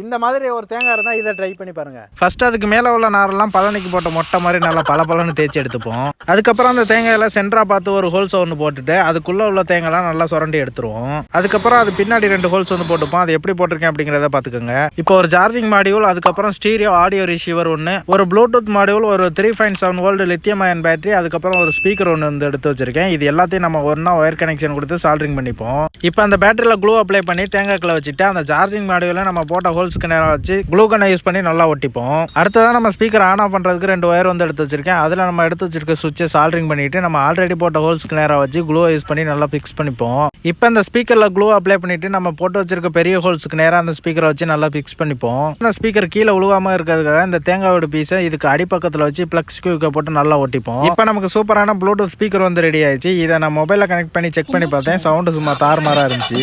இந்த மாதிரி ஒரு தேங்காய் இருந்தால் இதை ட்ரை பண்ணி பாருங்க. ஃபர்ஸ்ட் அதுக்கு மேலே உள்ள நாரெல்லாம் பழனிக்கு போட்ட மொட்டை மாதிரி நல்லா பல தேய்ச்சி எடுத்துப்போம். அதுக்கப்புறம் அந்த தேங்காயில சென்டராக பார்த்து ஒரு ஹோல்ஸ் ஒன்று போட்டுட்டு அதுக்குள்ளே உள்ள தேங்காய்லாம் நல்லா சுரண்டி எடுத்துருவோம். அதுக்கப்புறம் அது பின்னாடி ரெண்டு ஹோல்ஸ் வந்து போட்டுப்போம். அது எப்படி போட்டிருக்கேன் அப்படிங்கிறத பார்த்துக்கோங்க. இப்போ ஒரு சார்ஜிங் மாடியூல் அதுக்கப்புறம் ஸ்டீரியோ ஆடியோ ரிசீவர் ஒன்று ஒரு ப்ளூடூத் மாடியூல் ஒரு three point seven volt lithium ion battery அதுக்கப்புறம் ஒரு ஸ்பீக்கர் ஒன்று வந்து எடுத்து வச்சிருக்கேன். இது எல்லாத்தையும் நம்ம ஒன்றா ஒயர் கனெக்ஷன் கொடுத்து சால்ட்ரிங் பண்ணிப்போம். இப்போ அந்த பேட்டரியில் க்ளூ அப்ளை பண்ணி தேங்காய்க்குள்ள வச்சுட்டு அந்த சார்ஜிங் மாடியூலில் நம்ம போட்ட ஹோல் ஹோல்ஸ்க்கு நேரம் வச்சு க்ளூ கண்ணை யூஸ் பண்ணி நல்லா ஒட்டிப்போம். அடுத்ததான் நம்ம ஸ்பீக்கர் ஆன் ஆஃப் பண்ணுறதுக்கு ரெண்டு ஒயர் வந்து எடுத்து வச்சிருக்கேன். அதில் நம்ம எடுத்து வச்சிருக்க சுவிட்சை சால்ட்ரிங் பண்ணிட்டு நம்ம ஆல்ரெடி போட்ட ஹோல்ஸ்க்கு நேரம் வச்சு க்ளூவை யூஸ் பண்ணி நல்லா ஃபிக்ஸ் பண்ணிப்போம். இப்போ இந்த ஸ்பீக்கரில் க்ளூ அப்ளை பண்ணிட்டு நம்ம போட்டு வச்சிருக்க பெரிய ஹோல்ஸ்க்கு நேராக அந்த ஸ்பீக்கரை வச்சு நல்லா ஃபிக்ஸ் பண்ணிப்போம். இந்த ஸ்பீக்கர் கீழே உழுவாமல் இருக்கிறதுக்காக இந்த தேங்காயோட பீஸை இதுக்கு அடிப்பக்கத்தில் வச்சு ப்ளக்ஸ் கியூக்கை போட்டு நல்லா ஒட்டிப்போம். இப்போ நமக்கு சூப்பரான ப்ளூடூத் ஸ்பீக்கர் வந்து ரெடி ஆயிடுச்சு. இதை நான் மொபைலில் கனெக்ட் பண்ணி செக் பண்ணி பார்த்தேன். சவுண்டு சும்மா தாறுமாறாக இருந்துச்சு.